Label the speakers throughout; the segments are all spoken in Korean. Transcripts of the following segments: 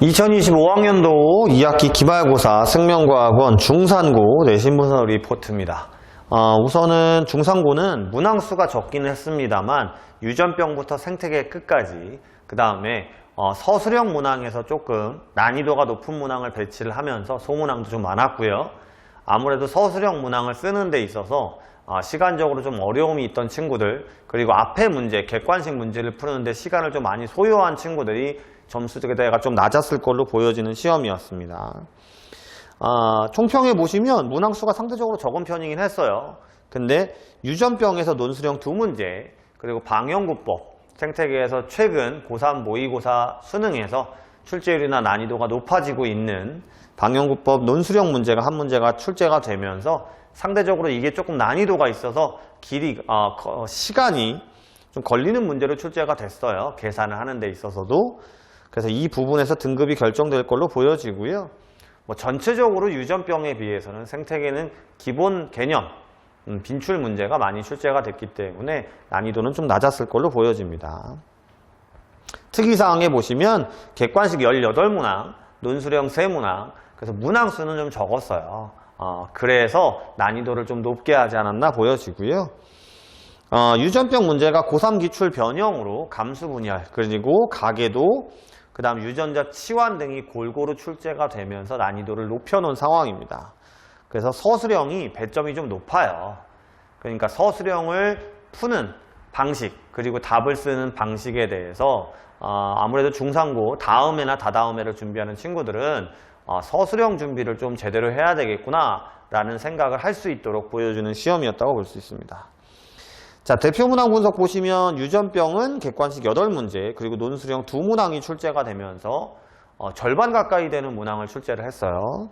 Speaker 1: 2025학년도 2학기 기말고사 승명과학원 중산고 내신분석 리포트입니다. 어, 우선은 중산고는 문항수가 적기는 했습니다만 유전병부터 생태계 끝까지 그 다음에 어, 서술형 문항에서 조금 난이도가 높은 문항을 배치를 하면서 소문항도 좀 많았고요. 아무래도 서술형 문항을 쓰는 데 있어서 어, 시간적으로 좀 어려움이 있던 친구들 그리고 앞에 문제, 객관식 문제를 푸는데 시간을 좀 많이 소요한 친구들이 점수대가 좀 낮았을 걸로 보여지는 시험이었습니다. 아, 총평해 보시면 문항수가 상대적으로 적은 편이긴 했어요. 근데 유전병에서 논술형 두 문제 그리고 방영구법 생태계에서 최근 고3 모의고사 수능에서 출제율이나 난이도가 높아지고 있는 방영구법 논술형 문제가 한 문제가 출제가 되면서 상대적으로 이게 조금 난이도가 있어서 길이 어, 거- 시간이 좀 걸리는 문제로 출제가 됐어요. 계산을 하는 데 있어서도. 그래서 이 부분에서 등급이 결정될 걸로 보여지고요. 뭐 전체적으로 유전병에 비해서는 생태계는 기본 개념, 음, 빈출 문제가 많이 출제가 됐기 때문에 난이도는 좀 낮았을 걸로 보여집니다. 특이사항에 보시면 객관식 18문항, 논술형 3문항, 그래서 문항 수는 좀 적었어요. 어, 그래서 난이도를 좀 높게 하지 않았나 보여지고요. 어, 유전병 문제가 고3 기출 변형으로 감수 분열, 그리고 가계도, 그 다음 유전자 치환 등이 골고루 출제가 되면서 난이도를 높여놓은 상황입니다. 그래서 서술형이 배점이 좀 높아요. 그러니까 서술형을 푸는 방식, 그리고 답을 쓰는 방식에 대해서 어, 아무래도 중상고 다음해나 다다음해를 준비하는 친구들은 어, 서술형 준비를 좀 제대로 해야 되겠구나 라는 생각을 할 수 있도록 보여주는 시험이었다고 볼 수 있습니다. 자, 대표 문항 분석 보시면 유전병은 객관식 8문제, 그리고 논술형 두 문항이 출제가 되면서 어, 절반 가까이 되는 문항을 출제를 했어요.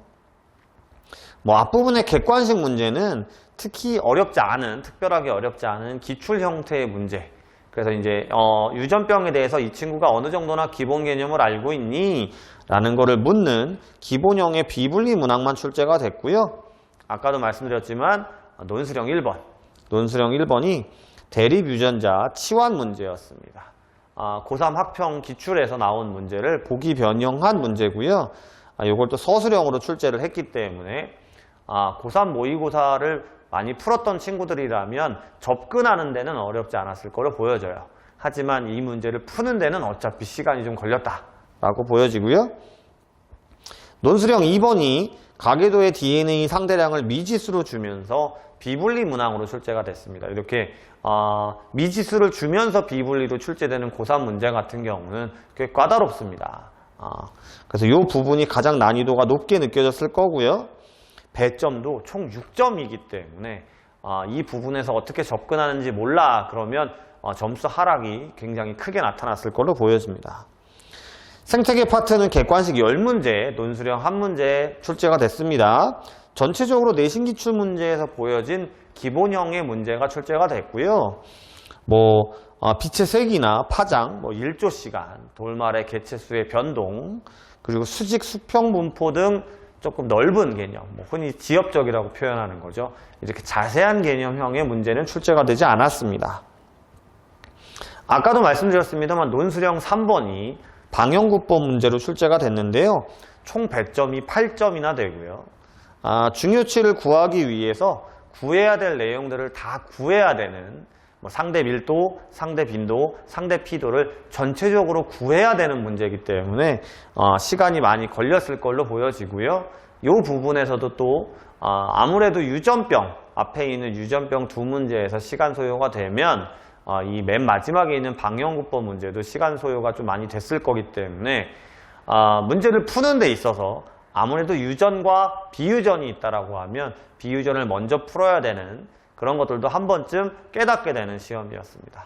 Speaker 1: 뭐 앞부분의 객관식 문제는 특히 어렵지 않은, 특별하게 어렵지 않은 기출 형태의 문제. 그래서 이제 어, 유전병에 대해서 이 친구가 어느 정도나 기본 개념을 알고 있니? 라는 거를 묻는 기본형의 비분리 문항만 출제가 됐고요. 아까도 말씀드렸지만 어, 논술형 1번, 논술형 1번이 대립 유전자 치환 문제였습니다. 아, 고3 학평 기출에서 나온 문제를 보기 변형한 문제고요. 아, 이걸 또 서술형으로 출제를 했기 때문에 아, 고3 모의고사를 많이 풀었던 친구들이라면 접근하는 데는 어렵지 않았을 거로 보여져요. 하지만 이 문제를 푸는 데는 어차피 시간이 좀 걸렸다라고 보여지고요. 논술형 2번이 가계도의 DNA 상대량을 미지수로 주면서 비분리 문항으로 출제가 됐습니다. 이렇게 어, 미지수를 주면서 비분리로 출제되는 고3 문제 같은 경우는 꽤 까다롭습니다. 어, 그래서 이 부분이 가장 난이도가 높게 느껴졌을 거고요. 배점도 총 6점이기 때문에 어, 이 부분에서 어떻게 접근하는지 몰라 그러면 어, 점수 하락이 굉장히 크게 나타났을 걸로 보여집니다. 생태계 파트는 객관식 10문제, 논술형 1문제 출제가 됐습니다. 전체적으로 내신 기출 문제에서 보여진 기본형의 문제가 출제가 됐고요. 뭐 어, 빛의 색이나 파장, 뭐 일조 시간, 돌말의 개체수의 변동, 그리고 수직 수평 분포 등 조금 넓은 개념, 뭐 흔히 지엽적이라고 표현하는 거죠. 이렇게 자세한 개념형의 문제는 출제가 되지 않았습니다. 아까도 말씀드렸습니다만 논술형 3번이 방영구법 문제로 출제가 됐는데요. 총 100점이 8점이나 되고요. 아, 중요치를 구하기 위해서 구해야 될 내용들을 다 구해야 되는 뭐 상대 밀도, 상대 빈도, 상대 피도를 전체적으로 구해야 되는 문제이기 때문에 어, 시간이 많이 걸렸을 걸로 보여지고요. 이 부분에서도 또 어, 아무래도 유전병 앞에 있는 유전병 두 문제에서 시간 소요가 되면 어, 이 맨 마지막에 있는 방영구법 문제도 시간 소요가 좀 많이 됐을 거기 때문에 어, 문제를 푸는 데 있어서 아무래도 유전과 비유전이 있다라고 하면 비유전을 먼저 풀어야 되는 그런 것들도 한 번쯤 깨닫게 되는 시험이었습니다.